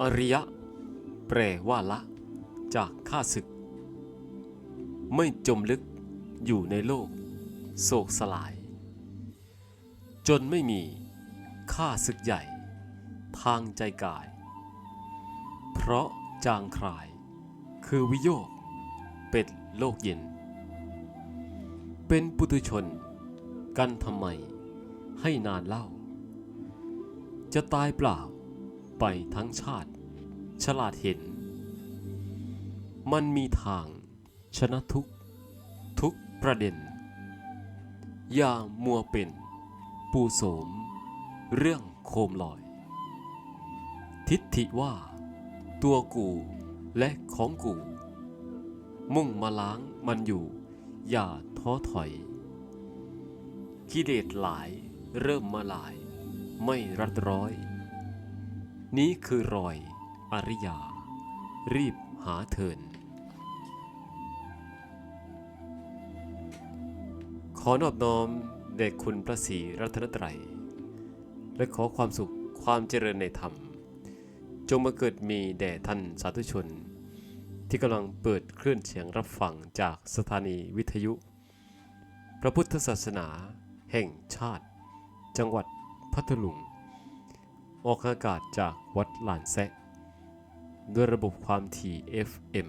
อริยะ แปลว่าละ จากข้าศึก ไม่จมลึกอยู่ในโลก โศกสลาย จนไม่มีข้าศึกใหญ่ ทางใจกาย เพราะจางคลาย คือวิโยค เป็นโลกเย็น เป็นปุถุชน กันทำไมให้นานเล่า จะตายเปล่า ไปทั้งชาติ ฉลาดเห็น มันมีทางชนะทุกทุกประเด็น อย่ามัวเป็นปูโสม เรื่องโคมลอย ทิฏฐิว่า ตัวกูและของกู มุ่งมาล้างมันอยู่ อย่าท้อถอย กิเลสหลายเริ่มมาลาย ไม่รัดร้อย นี้คือรอย อริยา รีบหาเถิน ขอนอบน้อมแด่คุณพระศรีรัตนตรัย และขอความสุขความเจริญในธรรม จงมาเกิดมีแด่ท่านสาธุชน ที่กำลังเปิดคลื่นเสียงรับฟังจากสถานีวิทยุ พระพุทธศาสนา แห่งชาติ จังหวัดพัทลุง ออกอากาศจากวัดหลานแซะ ด้วยระบบความถี่ FM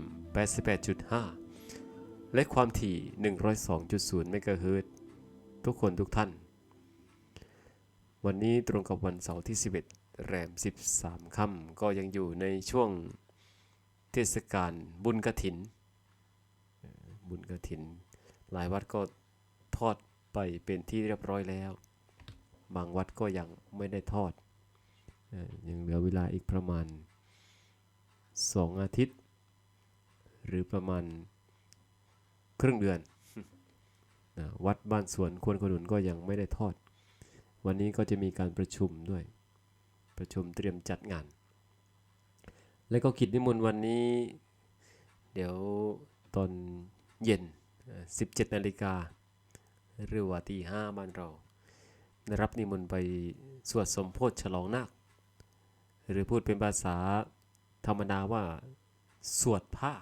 88.5 และความถี่ 102.0 เมกะเฮิรตทุกคนทุกท่าน วันนี้ตรงกับวันเสาร์ที่ 11 แรม 13 ค่ำก็ยังอยู่ในช่วงเทศกาลบุญกระถิน บุญกระถิน หลายวัดก็ทอดไปเป็นที่เรียบร้อยแล้ว บางวัดก็ยังไม่ได้ทอด ยังเหลือเวลาอีกประมาณ 2 อาทิตย์ หรือประมาณครึ่งเดือนนะวัดบ้านสวนควรขนุนก็ยังไม่ได้ทอด วันนี้ก็จะมีการประชุมด้วย ประชุมเตรียมจัดงาน และก็กิจนิมนต์วันนี้ เดี๋ยวตอนเย็น 17นาฬิกาหรือว่าตีห้าบ้านเรา ได้รับนิมนต์ไปสวดสมโพธิฉลองนาค หรือพูดเป็นภาษาธรรมดาว่า สวดผ้า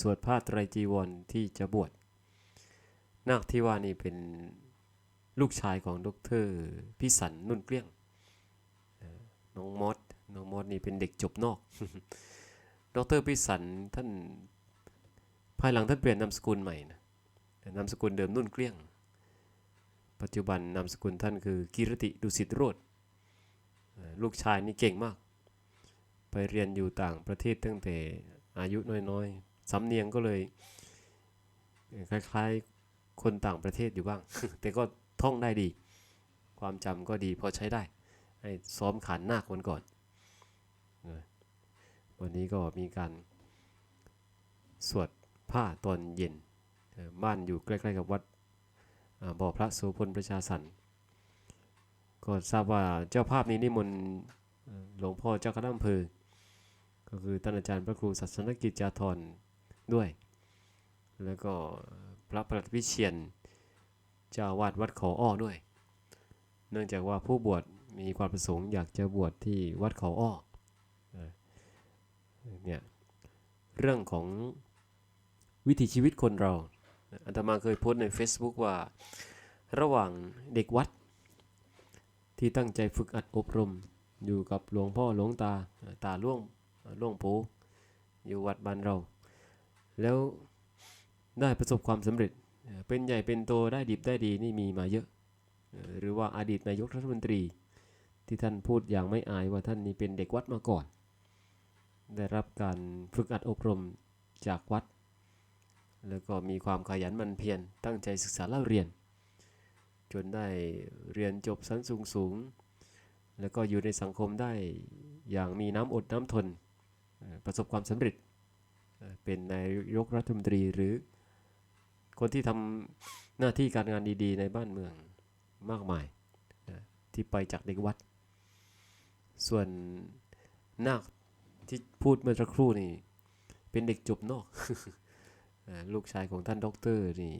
สวดผ้าไตรจีวรที่จะบวชนาคที่ว่านี่เป็นลูกชายของดรพิสันนุ่นเกลี้ยง น้องมอสน้องมอสนี่เป็นเด็กจบนอก ดรพิสันท่านภายหลังท่านเปลี่ยนนามสกุลใหม่นะนามสกุลเดิมนุ่นเกลี้ยง ปัจจุบันนามสกุลท่านคือกิรติดุสิตโรธ ลูกชายนี่เก่งมาก ไปเรียนอยู่ต่างประเทศตั้งแต่อายุน้อยๆสำเนียงก็เลยคล้ายๆคนต่างประเทศอยู่บ้าง แต่ก็ท่องได้ดี ความจำก็ดีพอใช้ได้ให้ซ้อมขานหน้าคนก่อน วันนี้ก็มีการสวดผ้าตอนเย็น บ้านอยู่ใกล้ ๆ กับวัดบ่อพระโสพลประชาสรรค์ ก็ทราบว่าเจ้าภาพนี้นิมนต์หลวงพ่อเจ้าคณะอำเภอ ก็คือท่านอาจารย์พระครูศาสนกิจจาธรด้วย แล้วก็พระประหลัดวิเชียนเจ้าวาดวัดเขาอ้อด้วย เนื่องจากว่าผู้บวชมีความประสงค์อยากจะบวชที่วัดเขาอ้อเนี่ยเรื่องของวิถีชีวิตคนเราอาตมาเคยโพสต์ใน Facebook ว่าระหว่างเด็กวัด ที่ตั้งใจฝึกอัดอบรม อยู่กับหลวงพ่อหลวงตาตาล่วงหลวงปู่อยู่วัดบ้านเรา แล้วได้ประสบความสำเร็จ เป็นใหญ่เป็นโตได้ดิบได้ดีนี่มีมาเยอะ หรือว่าอดีตนายกรัฐมนตรี ที่ท่านพูดอย่างไม่อายว่าท่านนี่เป็นเด็กวัดมาก่อน ได้รับการฝึกอัดอบรมจากวัด แล้วก็มีความขยันมันเพียรตั้งใจศึกษาเล่าเรียน จนได้เรียนจบชั้นสูงสูง แล้วก็อยู่ในสังคมได้อย่างมีน้ำอดน้ำทน ประสบความสำเร็จ เป็นนายกรัฐมนตรีหรือ คนที่ทำหน้าที่การงานดีๆ ในบ้านเมืองมากมายนะที่ไปจากเด็กวัด ส่วนนาคที่พูดเมื่อสักครู่นี่ เป็นเด็กจบนอก ลูกชายของท่านด็อกเตอร์นี่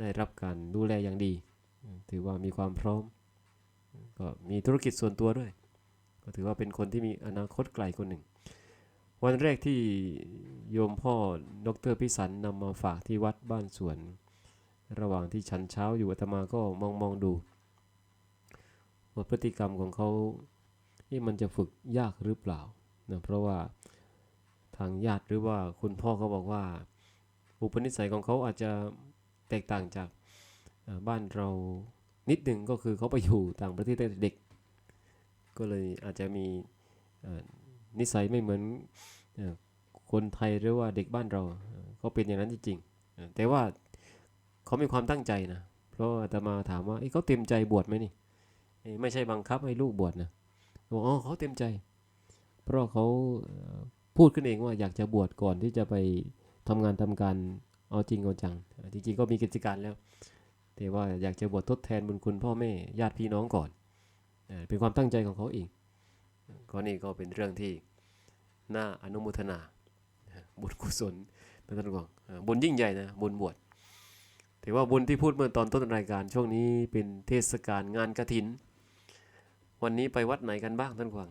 ได้รับการดูแลอย่างดี ถือว่ามีความพร้อม ก็มีธุรกิจส่วนตัวด้วย ก็ถือว่าเป็นคนที่มีอนาคตไกลคนหนึ่ง วันแรกที่โยมพ่อดรพิสันนำมาฝากที่วัดบ้านสวน ระหว่างที่ฉันเช้าอยู่อาตมาก็มองมองดูว่าพฤติกรรมของเขาที่มันจะฝึกยากหรือเปล่านะเพราะว่าทางญาติหรือว่าคุณพ่อเขาบอกว่า อุปนิสัยของเขาอาจจะแตกต่างจาก บ้านเรานิดหนึ่งก็คือเขาไปอยู่ต่างประเทศตั้งแต่เด็ก ก็เลยอาจจะมีนิสัยไม่เหมือนคนไทยหรือว่าเด็กบ้านเราเอ่อเขาเป็นอย่างนั้นจริงๆแต่ว่าเขามีความตั้งใจนะ เพราะอาตมาถามว่าเขาเต็มใจบวชไหมนี่ไม่ใช่บังคับให้ลูกบวชนะบอกอ๋อเขาเต็มใจ เพราะเขาพูดขึ้นเองว่าอยากจะบวชก่อนที่จะไปทำงานทำการเอาจริงเอาจัง จริงๆก็มีกิจการแล้ว แต่ว่าอยากจะบวชทดแทนบุญคุณพ่อแม่ญาติพี่น้องก่อน เป็นความตั้งใจของเขาเองก็นี่ก็เป็นเรื่องที่น่าอนุโมทนาบุญกุศลนะท่านผู้ฟังบุญยิ่งใหญ่นะบุญบวชถือว่าบุญที่พูดเมื่อตอนต้นรายการช่วงนี้เป็นเทศกาลงานกระถิน วันนี้ไปวัดไหนกันบ้างท่านผู้ฟัง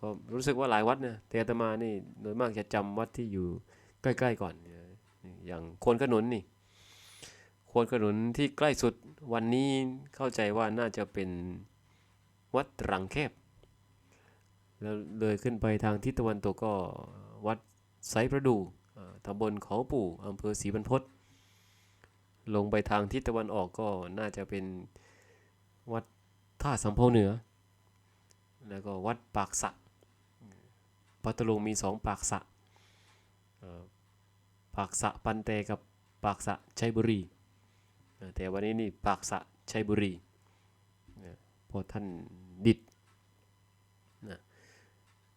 ก็รู้สึกว่าหลายวัดนะแต่อาตมานี่โดยมากจะจำวัดที่อยู่ใกล้ ๆ ก่อนเอ่ออย่างโคนขนุนนี่ โคนขนุนที่ใกล้สุดวันนี้เข้าใจว่าน่าจะเป็นวัดรังแคบ แล้วเลยขึ้นไปทางทิศตะวันตกก็วัดไซประดูตำบลเขาปู่อำเภอศรีบรรพตลงไปทางทิศตะวันออกก็น่าจะเป็นวัดท่าสำเภาเหนือ แล้วก็วัดปากสะพัทลุงมีสองปากสะปากสะปันเตกับปากสะชัยบุรี แต่วันนี้นี่ปากสะชัยบุรีพราะท่านดิดนะ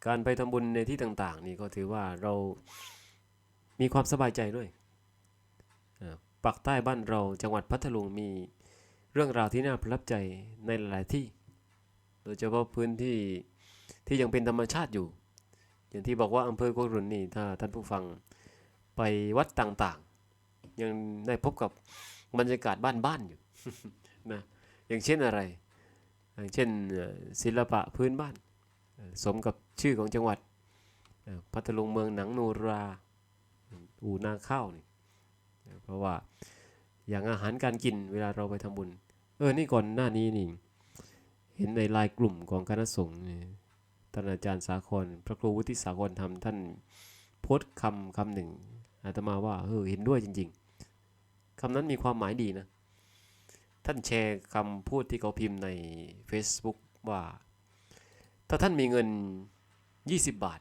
การไปทำบุญในที่ต่างๆ นี่ก็ถือว่าเรามีความสบายใจด้วยปากใต้บ้านเราจังหวัดพัทลุงมีเรื่องราวที่น่าประทับใจในหลายที่ โดยเฉพาะพื้นที่ที่ยังเป็นธรรมชาติอยู่ อย่างที่บอกว่าอำเภอโคกรุนนี่ถ้าท่านผู้ฟังไปวัดต่างๆ ยังได้พบกับ บรรยากาศบ้านๆอยู่นะอย่างเช่นอะไร อย่างเช่นศิลปะพื้นบ้าน สมกับชื่อของจังหวัดพัทลุงเมืองหนังโนราอูนาข้าวนี่เอ่อเพราะว่าอย่างอาหารการกินเวลาเราไปทำบุญ เออนี่ก่อนหน้านี้นี่เห็นในไลน์กลุ่มของคณะสงฆ์นี่ท่านอาจารย์สาคร พระครูวุฒิสาครทำท่านโพสต์คำคำหนึ่งอาตมาว่าเออเห็นด้วยจริง ๆ คำนั้นมีความหมายดีนะ ท่านแชร์คำพูดที่เขาพิมพ์ใน Facebook ว่า ถ้าท่านมีเงิน 20 บาท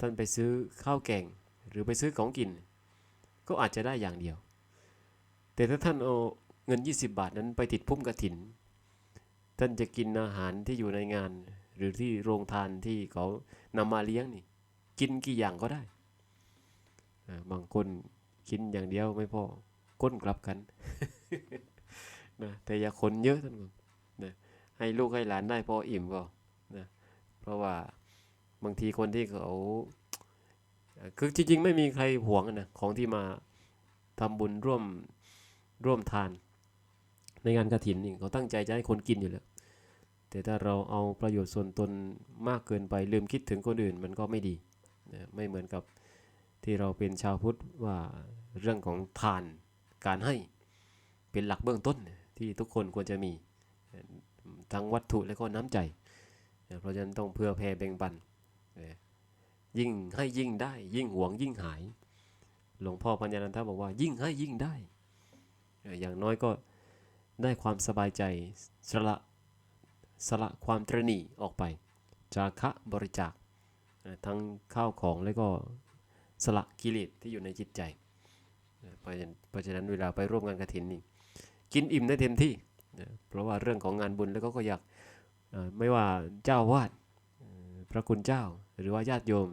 ท่านไปซื้อข้าวแกง หรือไปซื้อของกิน ก็อาจจะได้อย่างเดียว แต่ถ้าท่านเอาเงิน 20 บาทนั้นไปติดพุ่มกระถิน ท่านจะกินอาหารที่อยู่ในงาน หรือที่โรงทานที่เขานำมาเลี้ยงนี่ กินกี่อย่างก็ได้ บางคน กินอย่างเดียวไม่พอก้นกลับกันนะแต่อย่าคนเยอะท่านผู้ชมนะให้ลูกให้หลานได้พออิ่มก็นะเพราะว่าบางทีคนที่เขาคือจริงๆ ไม่มีใครหวงนะของที่มาทำบุญร่วมร่วมทาน ในงานกระถินนี่เขาตั้งใจจะให้คนกินอยู่แล้ว แต่ถ้าเราเอาประโยชน์ส่วนตนมากเกินไปลืมคิดถึงคนอื่นมันก็ไม่ดีนะไม่เหมือนกับ ที่เราเป็นชาวพุทธว่าเรื่องของทานการให้เป็นหลักเบื้องต้นที่ทุกคนควรจะมีทั้งวัตถุและก็น้ำใจ เพราะฉะนั้นต้องเพื่อแผ่แบ่งปัน ยิ่งให้ยิ่งได้ ยิ่งหวงยิ่งหาย หลวงพ่อปัญญานันทบอกว่ายิ่งให้ยิ่งได้ อย่างน้อยก็ได้ความสบายใจสละสละความตรณีออกไป จาคะบริจาคทั้งข้าวของและก็ สละกิเลสที่อยู่ในจิตใจเพราะฉะนั้นเวลาไปร่วมงานกฐินนี่กินอิ่มได้เต็มที่นะเพราะว่าเรื่องของงานบุญแล้วก็ก็อยากไม่ว่าเจ้าวาดพระคุณเจ้าหรือว่าญาติโยม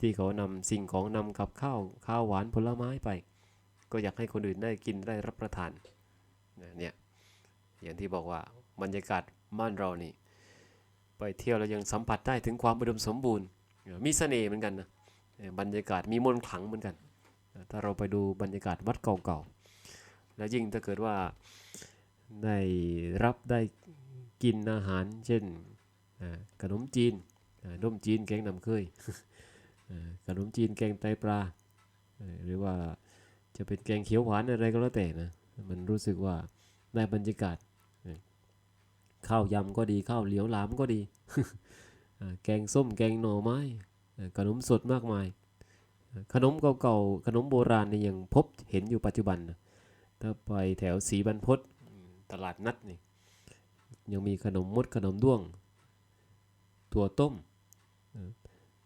ที่เขานำสิ่งของนำกับข้าวข้าวหวานผลไม้ไป ก็อยากให้คนอื่นได้กินได้รับประทานเนี่ยอย่างที่บอกว่าบรรยากาศบ้านเรานี่ ไปเที่ยวแล้วยังสัมผัสได้ถึงความอุดมสมบูรณ์มีเสน่ห์เหมือนกันนะ บรรยากาศมีมนต์ขลังเหมือนกัน ถ้าเราไปดูบรรยากาศวัดเก่าๆ แล้วยิ่งถ้าเกิดว่าได้รับได้กินอาหาร เช่นขนมจีนอ่มจีนแกงน้ำเคยขนมจีนแกงไตปลา หรือว่าจะเป็นแกงเขียวหวานอะไรก็แล้วแต่นะ มันรู้สึกว่าได้บรรยากาศ ข้าวยำก็ดีข้าวเหลียวหลามก็ดี แกงส้มแกงหน่อไม้ ขนมสดมากมาย ขนมเก่าๆขนมโบราณนี่ยังพบเห็นอยู่ปัจจุบันนะถ้าไปแถวสีบรรพตตลาดนัดนี่ยังมีขนมมดขนมด้วง ตัวต้ม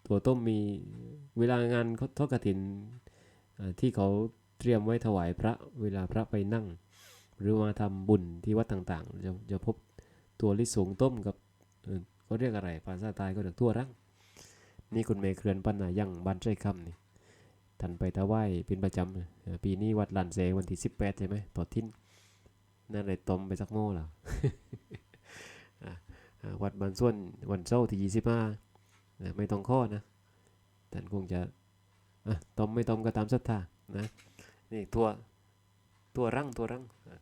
ตัวต้มมีเวลางานทอดกฐินที่เขาเตรียมไว้ถวายพระเวลาพระไปนั่ง หรือมาทำบุญที่วัดต่างๆ จะจะพบตัวลิสงต้มกับเอ่อเขาเรียกอะไรภาษาใต้ก็เรียกตัวรัง นี่คุณเมย์เคลื่อนปันนายังบ้านใจคำนี่ท่านไปถวายเป็นประจำปีนี้วัดลานแสงวันที่18ใช่ไหมต่อทิ้นนั่นเลยต้มไปสักโม่แล้วอะวัดบานส่วนวันเสาร์ที่25นะไม่ต้องข้อนะท่านคงจะต้มไม่ต้มก็ตามศรัทธานะนี่ตัวตัวรังตัวรังอะ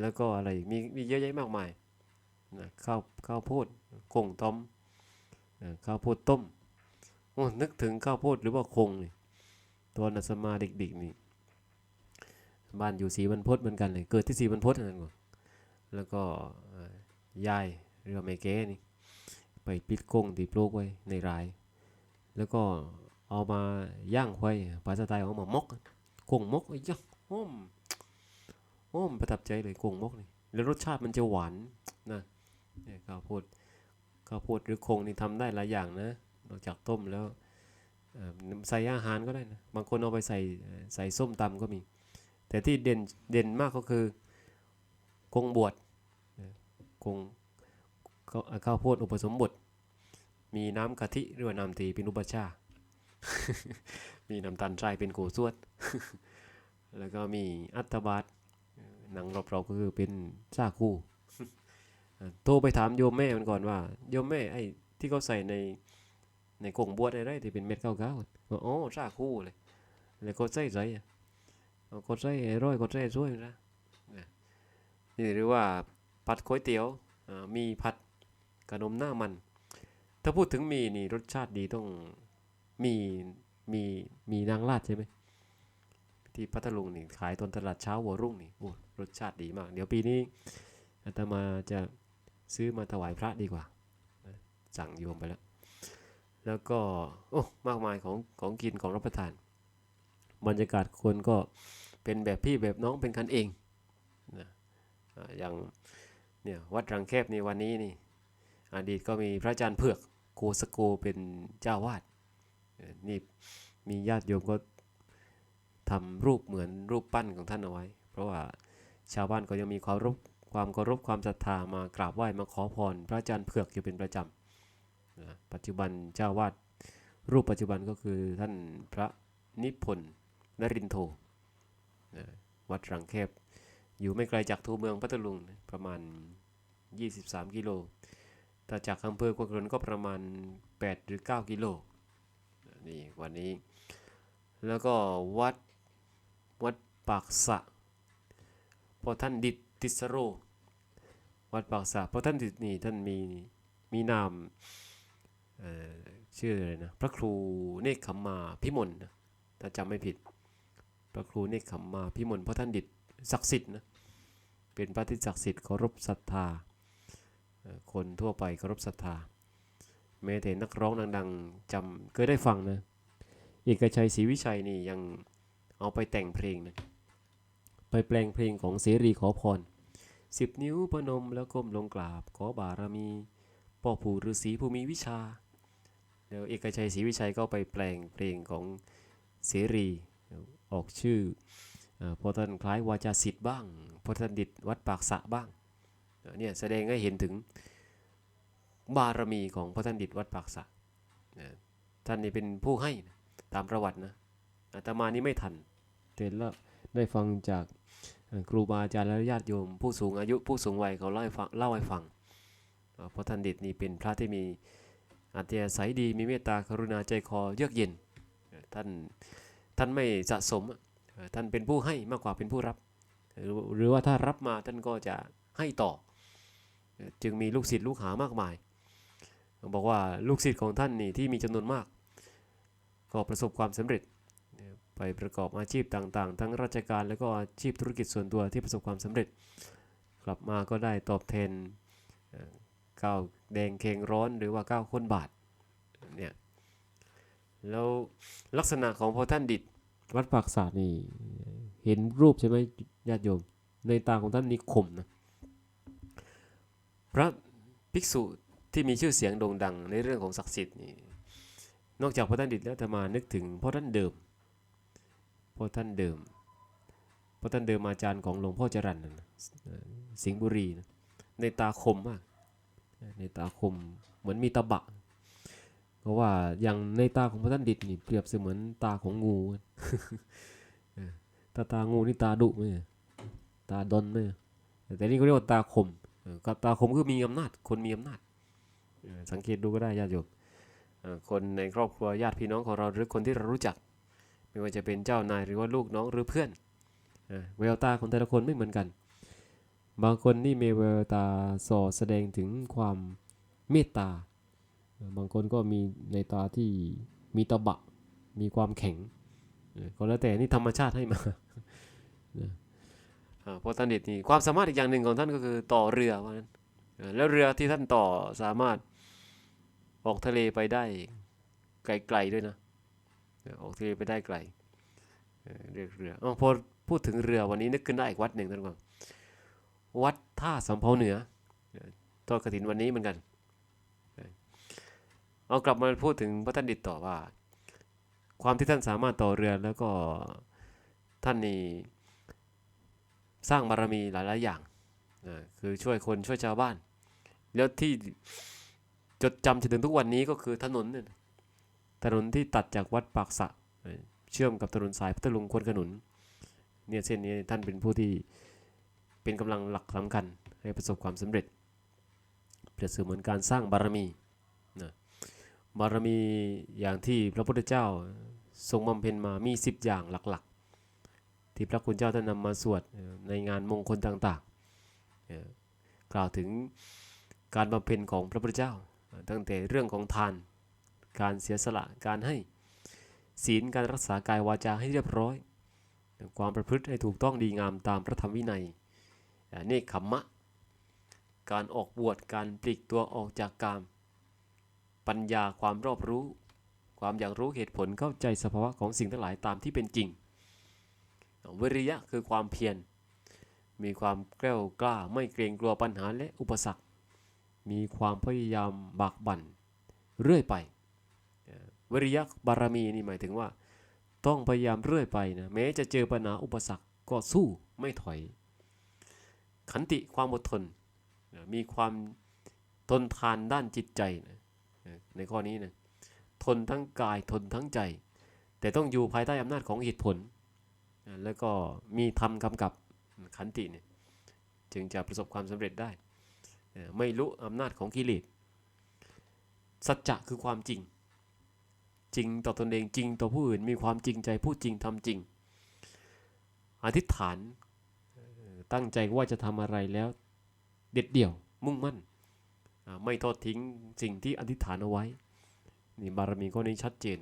แล้วก็อะไรอีกมีมีเยอะแยะมากมายนะข้าวข้าวโพดกงต้มข้าวโพดต้ม โอ้นึกถึงข้าวโพดหรือว่าคงนี่ตอนอาสมาเด็กๆนี่บ้านอยู่สีบรรพตเหมือนกันเลย เกิดที่สีบรรพตนั่นก่อนแล้วก็อ่ายายเรือไม่แก้นี่ ไปปิดกงตีปลูกไว้ในราย แล้วก็เอามาย่างไฟภาษาไทยเอามามกกงมกไอ้ยักหอมหอมประทับใจเลยกงมกนี่แล้วรสชาติมันจะหวานนะเนี่ยข้าวโพดข้าวโพดหรือคงนี่ทำได้หลายอย่างนะ นอกจากต้มแล้วใส่อาหารก็ได้นะบางคนเอาไปใส่ใส่ส้มตำก็มี แต่ที่เด่นเด่นมากก็คือกงบวชเอ่อกงข้าวโพดอุปสมบท มีน้ำกะทิหรือว่าน้ำตีเป็นอุปชา มีน้ำตาลทรายเป็นโกสวด แล้วก็มีอัตบาทหนังรอบๆก็คือเป็นซาคู่โทรไปถามโยมแม่มันก่อนว่า โยมแม่ไอ้ที่เขาใส่ใน ในกงบวชอะไรที่เป็นเม็ดข้าวๆว่าอ๋อซาคูเลยแล้วก็ใส่ใจก็ใส่ร้อยก็ใส่ช่วยนะนี่ยนี่หรือว่าผัดก๋วยเตี๋ยวมีผัดขนมหน้ามัน ถ้าพูดถึงมีนี่รสชาติดีต้องมีมีมีนางลาดใช่ไหมที่พัทลุงนี่ขายตอนตลาดเช้าหัวรุ่งนี่โอ้รสชาติดีมาก เดี๋ยวปีนี้อาตมาจะซื้อมาถวายพระดีกว่าสั่งโยมไปแล้ว แล้วก็โอ้มากมายของของกินของรับประทาน บรรยากาศคนก็เป็นแบบพี่แบบน้องเป็นกันเองนะอย่างเนี่ยวัดรังแคบในวันนี้นี่อดีตก็มีพระอาจารย์เผือกโกสโกเป็นเจ้าวาดนี่มีญาติโยมก็ทำรูปเหมือนรูปปั้นของท่านเอาไว้ เพราะว่าชาวบ้านก็ยังมีความรบความเคารพความศรัทธามากราบไหว้มาขอพรพระอาจารย์เผือกอยู่เป็นประจำ ปัจจุบันเจ้าวาดรูปปัจจุบันก็คือท่านพระนิพนธ์นรินโทวัดรังแคบ อยู่ไม่ไกลจากตัวเมืองพัทลุงประมาณ 23 กิโลถ้าจากอำเภอกวางกรนก็ประมาณ 8 หรือ 9 กิโลนี่วันนี้ แล้วก็วัดวัดปากสะพอท่านดิดติสโร วัดปากสะเพราะท่านดิดนี่ท่านมีมีนาม ชื่ออะไรนะ พระครูเนคขมมาพิมลนะถ้าจำไม่ผิด พระครูเนคขมมาพิมลเพราะท่านดิดศักดิ์สิทธิ์นะเป็นพระที่ศักดิ์สิทธิ์เคารพศรัทธา คนทั่วไปเคารพศรัทธาแม้แต่นักร้องดังๆจำเคยได้ฟังนะเอกชัยศรีวิชัยนี่ยังเอาไปแต่งเพลงนะไปแปลงเพลงของเสรีขอพรสิบนิ้วพนมแล้วก้มลงกราบขอบารมีพ่อปู่ฤาษีผู้มีวิชา แล้วเอกชัยศรีวิชัยก็ไปแปลงเพลงของเสรีออกชื่ออพอท่านคล้ายวาจาสิทธิ์บ้างพอท่านดิดวัดปากสะบ้างเนี่ยแสดงให้เห็นถึงบารมีของพระท่านดิดวัดปากสะนะท่านนี่เป็นผู้ให้นะตามประวัตินะอาตมานี่ไม่ทันแต่แล้วได้ฟังจากครูบาอาจารย์และญาติโยม ผู้สูงอายุผู้สูงวัยเขาเล่าให้ฟังเล่าให้ฟังพระท่านดิดนี่เป็นพระที่มี อัธยาศัยดีมีเมตตากรุณาใจคอเยือกเย็นท่านท่านไม่สะสมท่านเป็นผู้ให้มากกว่าเป็นผู้รับ หรือว่าถ้ารับมาท่านก็จะให้ต่อ จึงมีลูกศิษย์ลูกหามากมาย บอกว่าลูกศิษย์ของท่านนี่ที่มีจำนวนมาก ก็ประสบความสำเร็จไปประกอบอาชีพต่างๆ ทั้งราชการแล้วก็อาชีพธุรกิจส่วนตัวที่ประสบความสำเร็จ กลับมาก็ได้ตอบแทน เอ่อก้าวแดงเคงร้อนหรือว่าก้าวคนบาทเนี่ยแล้วลักษณะของพอท่านดิดวัดปากศาสตร์นี่เห็นรูปใช่ไหมญาติโยม ในตาของท่านนี่คมนะพระภิกษุที่มีชื่อเสียงโด่งดังในเรื่องของศักดิ์สิทธิ์นี่นอกจากพระท่านดิดแล้วจะมานึกถึงพ่อท่านเดิมพ่อท่านเดิมพ่อท่านเดิมอาจารย์ของหลวงพ่อจรัญนะเอ่อสิงห์บุรีนะในตาคมมาก ในตาคมเหมือนมีตะบะ เพราะว่าอย่างในตาของพระท่านดิดนี่เปรียบเสมือนตาของงูตาตางูนี่ตาดุไหมตาดนไหมแต่นี่เขาเรียกว่าตาคมกับตาคมคือมีอำนาจ คนมีอำนาจ สังเกตดูก็ได้ญาติโยมคนในครอบครัวญาติพี่น้องของเราหรือคนที่เรารู้จัก ไม่ว่าจะเป็นเจ้านายหรือว่าลูกน้องหรือเพื่อนเออแววตาของแต่ละคนไม่เหมือนกัน บางคนนี่มีแววตาส่อแสดงถึงความเมตตา บางคนก็มีในตาที่มีตะบะ มีความแข็ง ก็แล้วแต่นี่ธรรมชาติให้มานะอ่าเพระท่านเด็ดนี่ความสามารถอีกอย่างหนึ่งของท่านก็คือต่อเรือว่านั้นแล้วเรือที่ท่านต่อสามารถออกทะเลไปได้ไกลๆด้วยนะออกทะเลไปได้ไกลเรียกเรืออ๋อพอพูดถึงเรือวันนี้นึกขึ้นได้อีกวัดหนึ่งท่านผู้ฟัง วัดท่าสำเภาเหนือเออทอดกฐินวันนี้เหมือนกัน เอากลับมาพูดถึงพระท่านดิดต่อว่า ความที่ท่านสามารถต่อเรือแล้วก็ท่านนี่สร้างบารมีหลายๆอย่างคือช่วยคนช่วยชาวบ้าน แล้วที่จดจำจนถึงทุกวันนี้ก็คือถนนเนี่ยถนนที่ตัดจากวัดปากสะเอ่อเชื่อมกับถนนสายพัทลุงควนขนุนเนี่ยเส้นนี้ท่านเป็นผู้ที่ เป็นกำลังหลักสำคัญให้ประสบความสำเร็จ เปรียบเสมือนการสร้างบารมีบารมีอย่างที่พระพุทธเจ้าทรงบำเพ็ญมามี 10 อย่างหลักๆ ที่พระคุณเจ้าท่านนำมาสวดในงานมงคลต่างๆ กล่าวถึงการบำเพ็ญของพระพุทธเจ้า ตั้งแต่เรื่องของทาน การเสียสละการให้ศีลการรักษากายวาจาให้เรียบร้อย ความประพฤติให้ถูกต้องดีงามตามพระธรรมวินัย เอ่อเนคขมมะ การออกบวชการปลีกตัวออกจากกาม ปัญญาความรอบรู้ ความอยากรู้เหตุผลเข้าใจสภาวะของสิ่งทั้งหลายตามที่เป็นจริงวิริยะคือความเพียรมีความแกล้วกล้าไม่เกรงกลัวปัญหาและอุปสรรค มีความพยายามบากบั่นเรื่อยไปเวิริยะบารมีนี่หมายถึงว่า ต้องพยายามเรื่อยไปนะแม้จะเจอปัญหาอุปสรรคก็สู้ไม่ถอย ขันติความอดทนนะมีความทนทานด้านจิตใจนะในข้อนี้นะทนทั้งกายทนทั้งใจ แต่ต้องอยู่ภายใต้อำนาจของเหตุผลนะแล้วก็มีธรรมกำกับขันติเนี่ยจึงจะประสบความสำเร็จได้นะไม่รู้อำนาจของกิเลสสัจจะคือความจริง จริงต่อตนเองจริงต่อผู้อื่นมีความจริงใจพูดจริงทำจริง อธิษฐาน ตั้งใจว่าจะทำอะไรแล้ว เด็ดเดี่ยว มุ่งมั่น ไม่ทอดทิ้งสิ่งที่อธิษฐานเอาไว้ นี่บารมีข้อนี้ชัดเจน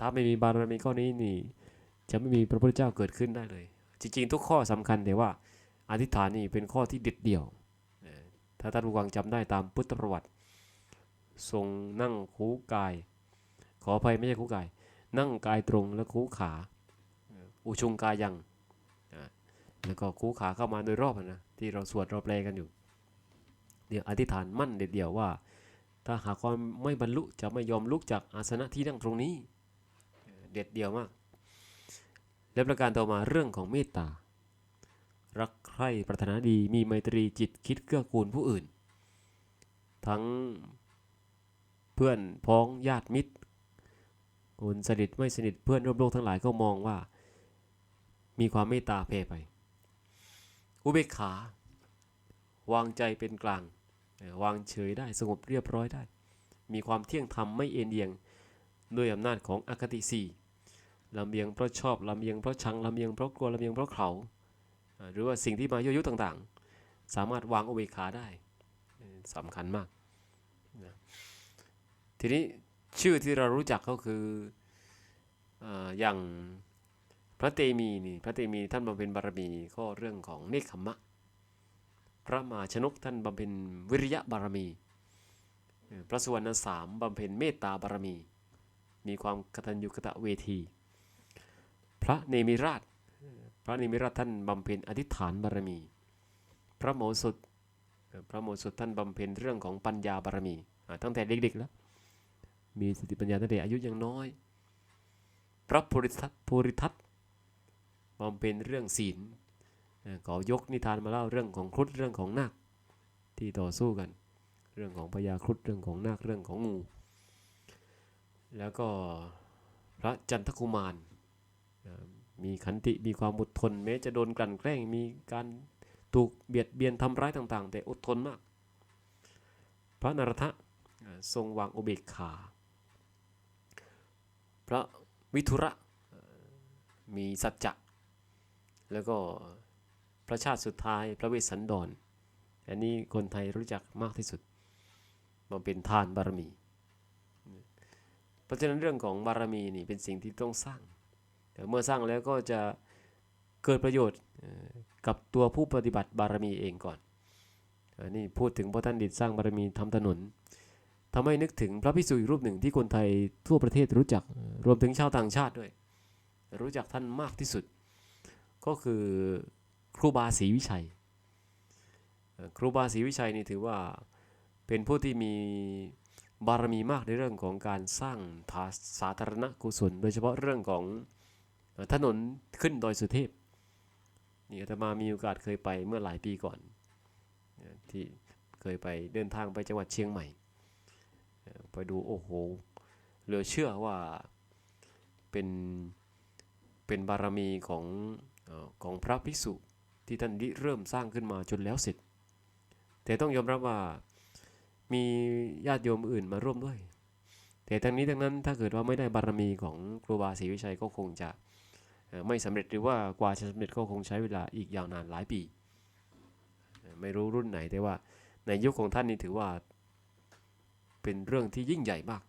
ถ้าไม่มีบารมีข้อนี้นี่ จะไม่มีพระพุทธเจ้าเกิดขึ้นได้เลย จริงๆ ทุกข้อสำคัญแต่ว่าอธิษฐานนี่เป็นข้อที่เด็ดเดี่ยว ถ้าท่านผู้ฟังจำได้ตามพุทธประวัติ ทรงนั่งคูกาย ขออภัยไม่ใช่คูกาย นั่งกายตรงแล้วคูขา อุชุงกายัง แล้วก็คูขาเข้ามาโดยรอบนะที่เราสวดเราแปลกันอยู่ เดี๋ยวอธิษฐานมั่นเด็ดเดี่ยวว่า ถ้าหากว่าไม่บรรลุจะไม่ยอมลุกจากอาสนะที่นั่งตรงนี้ เด็ดเดี่ยวมาก และประการต่อมาเรื่องของเมตตา รักใคร่ปรารถนาดีมีไมตรีจิตคิดเกื้อกูลผู้อื่น ทั้งเพื่อนพ้องญาติมิตรคนสนิทไม่สนิทเพื่อนร่วมโลกทั้งหลายก็มองว่า มีความเมตตาแผ่ไป อุเบกขาวางใจเป็นกลาง วางเฉยได้สงบเรียบร้อยได้ มีความเที่ยงธรรมไม่เอ็นเอียงด้วยอำนาจของอคติสี่ลำเอียงเพราะชอบลำเอียงเพราะชังลำเอียงเพราะกลัวลำเอียงเพราะเขาหรือว่าสิ่งที่มายั่วยุต่างๆ สามารถวางอุเบกขาได้สำคัญมากนะทีนี้ชื่อที่เรารู้จักก็คืออย่าง พระเตมีนี่พระเตมีท่านบำเพ็ญบารมีก็เรื่องของเนคขมะ พระมาชนกท่านบำเพ็ญวิริยะบารมี พระสุวรรณสามบำเพ็ญเมตตาบารมี มีความกตัญญูกตเวที พระเนมิราช พระเนมิราชท่านบำเพ็ญอธิษฐานบารมี พระโมสถเอ่อพระโมสถท่านบำเพ็ญเรื่องของปัญญาบารมีตั้งแต่เด็กๆแล้ว มีสติปัญญาตั้งแต่อายุยังน้อย พระภูริทัตภูริทัต บำเพ็ญเรื่องศีลเขอยกนิทานมาเล่าเรื่องของครุฑเรื่องของนาคที่ต่อสู้กัน เรื่องของพญาครุฑเรื่องของนาคเรื่องของงู แล้วก็พระจันทกุมารมีขันติมีความอดทน แม้จะโดนกลั่นแกล้งมีการถูกเบียดเบียนทำร้ายต่างๆ แต่อดทนมาก พระนรทะทรงวางอุเบกขา พระวิทุระมีสัจจะ แล้วก็พระชาติสุดท้ายพระเวสสันดร อันนี้คนไทยรู้จักมากที่สุดมาเป็นทานบารมี เพราะฉะนั้นเรื่องของบารมีนี่เป็นสิ่งที่ต้องสร้าง แต่เมื่อสร้างแล้วก็จะเกิดประโยชน์กับตัวผู้ปฏิบัติบารมีเองก่อนอันนี้พูดถึงพระท่านดิดสร้างบารมีทำถนนทำให้นึกถึงพระภิกษุอีกรูปหนึ่งที่คนไทยทั่วประเทศรู้จักรวมถึงชาวต่างชาติด้วย รู้จักท่านมากที่สุด ก็คือครูบาศรีวิชัย ครูบาศรีวิชัยนี่ถือว่าเป็นผู้ที่มีบารมีมากในเรื่องของการสร้างทาสาธารณกุศล โดยเฉพาะเรื่องของถนนขึ้นดอยสุเทพนี่อาตมามีโอกาสเคยไปเมื่อหลายปีก่อน ที่เคยไปเดินทางไปจังหวัดเชียงใหม่ ไปดูโอ้โหเหลือเชื่อว่าเป็นเป็นบารมีของ ของพระภิกษุที่ท่านริเริ่มสร้างขึ้นมาจนแล้วเสร็จ แต่ต้องยอมรับว่ามีญาติโยมอื่นมาร่วมด้วย แต่ทั้งนี้ทั้งนั้นถ้าเกิดว่าไม่ได้บารมีของครูบาศรีวิชัยก็คงจะไม่สำเร็จหรือว่ากว่าจะสำเร็จก็คงใช้เวลาอีกยาวนานหลายปี ไม่รู้รุ่นไหนแต่ว่าในยุคของท่านนี่ถือว่าเป็นเรื่องที่ยิ่งใหญ่มาก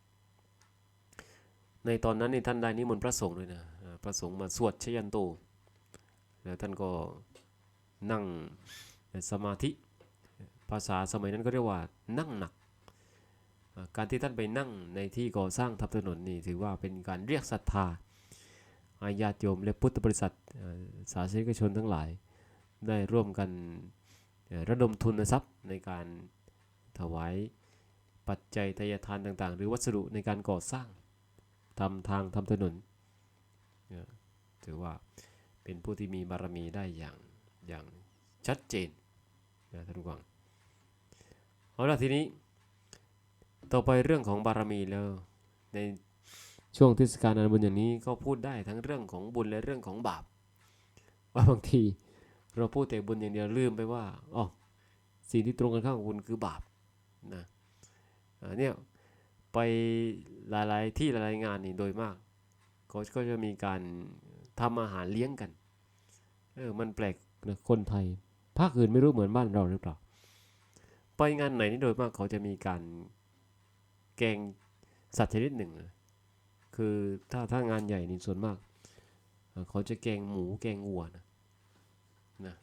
ในตอนนั้นนี่ท่านได้นิมนต์พระสงฆ์เลยนะพระสงฆ์มาสวดชยันโต แล้วท่านก็นั่งสมาธิ ภาษาสมัยนั้นก็เรียกว่านั่งหนัก การที่ท่านไปนั่งในที่ก่อสร้างทับถนนนี่ถือว่าเป็นการเรียกศรัทธาอาญาติโยมและพุทธบริษัทสาธารนิกชนทั้งหลาย ได้ร่วมกันระดมทุนทรัพย์ในการถวายปัจจัยทายทานต่างๆ หรือวัสดุในการก่อสร้างทำทางทำถนนถือว่า เป็นผู้ที่มีบารมีได้อย่างอย่างชัดเจนนะท่านผู้ฟังเอาละทีนี้ ต่อไปเรื่องของบารมีแล้วในช่วงเทศกาลอันบุญอย่างนี้ก็พูดได้ทั้งเรื่องของบุญและเรื่องของบาป ว่าบางทีเราพูดแต่บุญอย่างเดียวลืมไปว่าอ๋อสิ่งที่ตรงกันข้ามกับบุญคือบาปนะอ่าเนี่ยไปหลายๆที่หลายๆงานนี่โดยมากก็ก็จะมีการ ทำอาหารเลี้ยงกัน เออ มันแปลกนะคนไทย ภาคอื่นไม่รู้เหมือนบ้านเราหรือเปล่า ไปงานไหนนี่โดยมากเขาจะมีการแกงสัตว์ชนิดหนึ่งนะคือถ้าถ้างานใหญ่นี่ส่วนมาก เขาจะแกงหมูแกงวัวนะนะ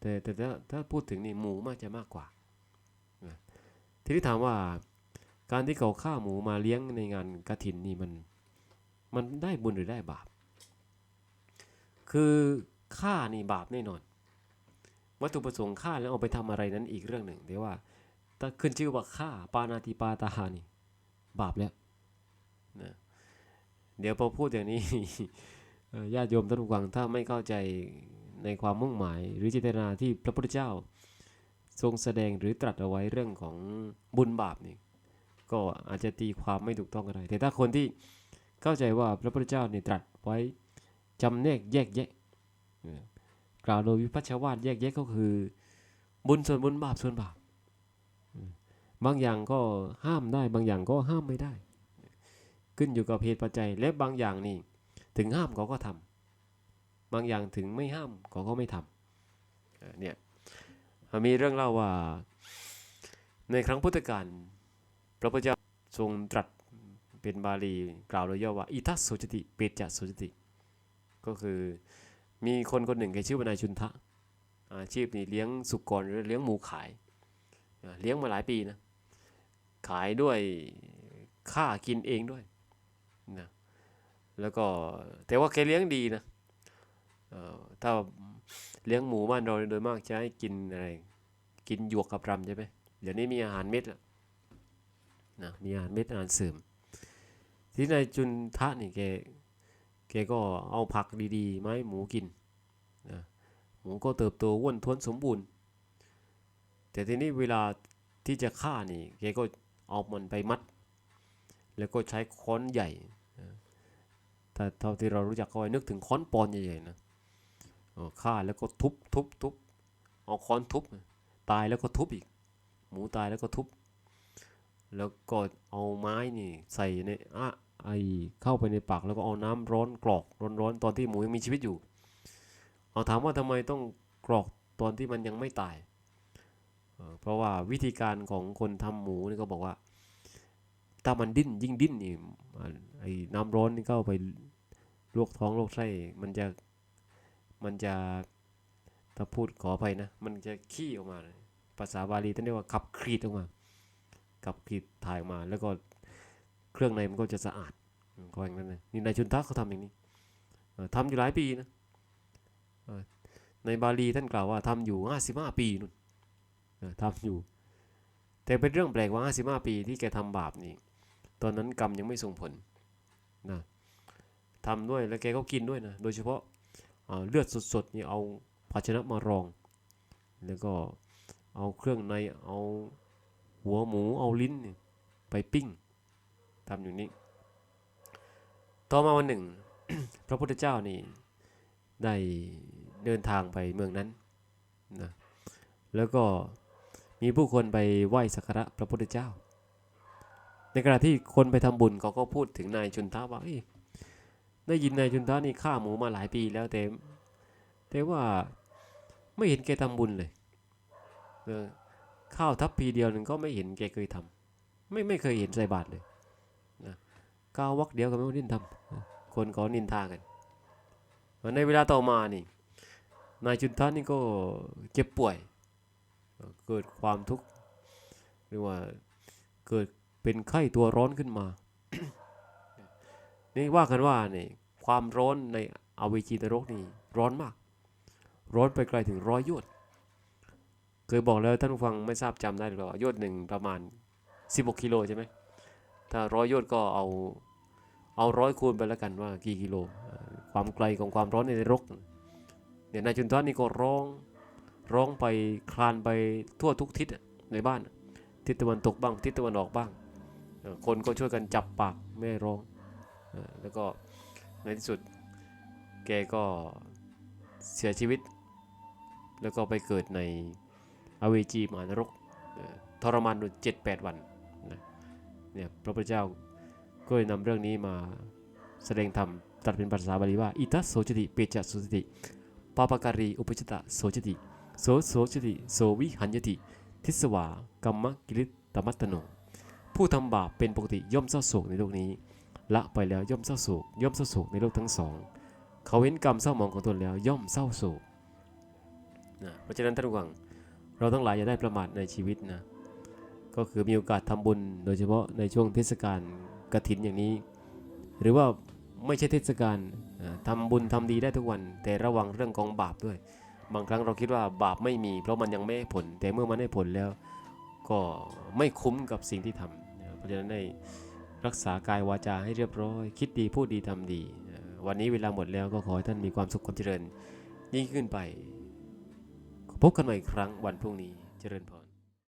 แต่แต่ถ้าถ้าพูดถึงนี่หมูมากจะมากกว่าทีนี้ถามว่าการที่เขาฆ่าหมูมาเลี้ยงในงานกระถินนี่มัน มันได้บุญหรือได้บาป คือฆ่านี่บาปแน่นอน วัตถุประสงค์ฆ่าแล้วเอาไปทำอะไรนั้นอีกเรื่องหนึ่งแต่ว่าถ้าขึ้นชื่อว่าฆ่าปานาติปาตาหานี่ บาปแล้วนะเดี๋ยวพอพูดอย่างนี้ญาติโยมท่านผู้ฟังถ้าไม่เข้าใจในความมุ่งหมาย หรือเจตนาที่พระพุทธเจ้า ทรงแสดงหรือตรัสเอาไว้เรื่องของบุญบาปนี่ก็อาจจะตีความไม่ถูกต้องก็ได้แต่ถ้าคนที่เข้าใจว่าพระพุทธเจ้านี่ตรัสไว้ จำแนกแยกแยะกล่าวโดยวิพัชวาทแยกแยะก็คือ บุญส่วนบุญบาปส่วนบาปบางอย่างก็ห้ามได้บางอย่างก็ห้ามไม่ได้ ขึ้นอยู่กับเหตุปัจจัยและบางอย่างนี่ ถึงห้ามเขาก็ทำบางอย่างถึงไม่ห้ามเขาก็ไม่ทำเอ่อเนี่ยมีเรื่องเล่าว่า ในครั้งพุทธกาลพระพุทธเจ้าทรงตรัสเป็นบาลีกล่าวโดยย่อว่าอิทัสโสจติเปจจโสจติ ก็คือมีคนคนหนึ่งแกชื่อว่านายชุนทะอาชีพนี่เลี้ยงสุกรหรือเลี้ยงหมูขาย เลี้ยงมาหลายปีนะ ขายด้วยค่ากินเองด้วยนะแล้วก็แต่ว่าแกเลี้ยงดีนะถ้าเลี้ยงหมูบ้านเราโดยมากจะให้กินอะไรกินหยวกกับรำใช่ไหมเดี๋ยวนี้มีอาหารเม็ดแล้วนะมีอาหารเม็ดอาหารเสริมที่นายจุนทะนี่แก แกก็เอาผักดีๆมาให้หมูกินนะหมูก็เติบโตอ้วนท้วนสมบูรณ์ แต่ทีนี้เวลาที่จะฆ่านี่แกก็เอามันไปมัด แล้วก็ใช้ค้อนใหญ่ถ้าเท่าที่เรารู้จักก็นึกถึงค้อนปอนใหญ่ๆนะฆ่าแล้วก็ทุบทุบทุบเอาค้อนทุบ ตายแล้วก็ทุบอีก หมูตายแล้วก็ทุบ แล้วก็เอาไม้นี่ใส่ในอะ ไอเข้าไปในปากแล้วก็เอาน้ำร้อนกรอกร้อนๆตอนที่หมูยังมีชีวิตอยู่ เอาถามว่าทำไมต้องกรอกตอนที่มันยังไม่ตาย เพราะว่าวิธีการของคนทำหมูนี่ก็บอกว่า ถ้ามันดิ้นยิ่งดิ้นนี่ไอ้น้ำร้อนนี่เข้าไปลวกท้องลวกไส้มันจะมันจะถ้าพูดขออภัยนะ มันจะขี้ออกมา ภาษาบาลีท่านเรียกว่าขับครีดออกมากับกรีดถ่ายออกมา แล้วก็ เครื่องในมันก็จะสะอาดก็อย่างนั้นนะนี่นายชุนทะเขาทำอย่างนี้เอ่อทำอยู่หลายปีนะในบาลีท่านกล่าวว่าทำอยู่55ปีนู่นทำอยู่ แต่เป็นเรื่องแปลกว่า55ปีที่แกทำบาปนี่ตอนนั้นกรรมยังไม่ส่งผลนะทำด้วยแล้วแกก็กินด้วยนะโดยเฉพาะเอ่อเลือดสดๆนี่เอาภาชนะมารอง แล้วก็เอาเครื่องในเอาหัวหมูเอาลิ้นไปปิ้ง ทำอยู่นี้ ต่อมาวันหนึ่ง พระพุทธเจ้านี่ได้เดินทางไปเมืองนั้นนะแล้วก็มีผู้คนไปไหว้สักการะพระพุทธเจ้า ในขณะที่คนไปทำบุญเขาก็พูดถึงนายชุนทะว่าได้ยินนายชุนทะนี่ฆ่าหมูมาหลายปีแล้วแต่แต่ว่าไม่เห็นแกทำบุญเลยเออข้าวทัพพีเดียวหนึ่งก็ไม่เห็นแกเคยทำไม่ไม่เคยเห็นใส่บาตรเลย ก้าววักเดียวก็ไม่ได้ทำนะคนก็นินทากันในเวลาต่อมานี่นายจุนทานี่ก็เจ็บป่วย เกิดความทุกข์หรือว่าเกิดเป็นไข้ตัวร้อนขึ้นมา นี่ว่ากันว่านี่ความร้อนในอเวจีนรกนี่ร้อนมาก ร้อนไปไกลถึงร้อยยชน์เคยบอกแล้วท่านผู้ฟังไม่ทราบจำได้หรือเปล่ายชน์หนึ่งประมาณ 16กิโลใช่ไหมถ้าร้อยยชน์ก็เอา เอาร้อยคูณไปแล้วกันว่ากี่กิโล ความไกลของความร้อนในนรกเนี่ยนายจุนทานนี่ก็ร้องร้องไปคลานไปทั่วทุกทิศในบ้าน ทิศตะวันตกบ้าง ทิศตะวันออกบ้าง คนก็ช่วยกันจับปากไม่ร้อง แล้วก็ในที่สุดแกก็เสียชีวิต แล้วก็ไปเกิดในอเวจีมหานรกทรมานอยู่เจ็ดแปดวันเนี่ยพระพุทธเจ้า ก็เลยนำเรื่องนี้มาแสดงธรรมตรัสเป็นภาษาบาลีว่า อิทัสโสจติ เปจจสุจติปาปการีอุปจิตะโสจติ โสโสจติ โสวิหัญญติ ทิสวา กัมมกิริตมัตตโน ผู้ทำบาปเป็นปกติย่อมเศร้าโศกในโลกนี้ ละไปแล้วย่อมเศร้าโศก ย่อมเศร้าโศกในโลกทั้งสอง เขาเห็นกรรมเศร้าหมองของตนแล้วย่อมเศร้าโศกนะเพราะฉะนั้นท่านผู้ฟังเราทั้งหลายอย่าได้ประมาทในชีวิตนะ ก็คือมีโอกาสทำบุญ โดยเฉพาะในช่วงเทศกาล กฐินอย่างนี้ หรือว่าไม่ใช่เทศกาลอ่าทำบุญทำดีได้ทุกวัน แต่ระวังเรื่องของบาปด้วย บางครั้งเราคิดว่าบาปไม่มี เพราะมันยังไม่ให้ผล แต่เมื่อมันให้ผลแล้ว ก็ไม่คุ้มกับสิ่งที่ทำเพราะฉะนั้นให้รักษากายวาจาให้เรียบร้อย คิดดีพูดดีทำดี วันนี้เวลาหมดแล้วก็ขอให้ท่านมีความสุขความเจริญ ยิ่งขึ้นไป พบกันใหม่อีกครั้งวันพรุ่งนี้เจริญพร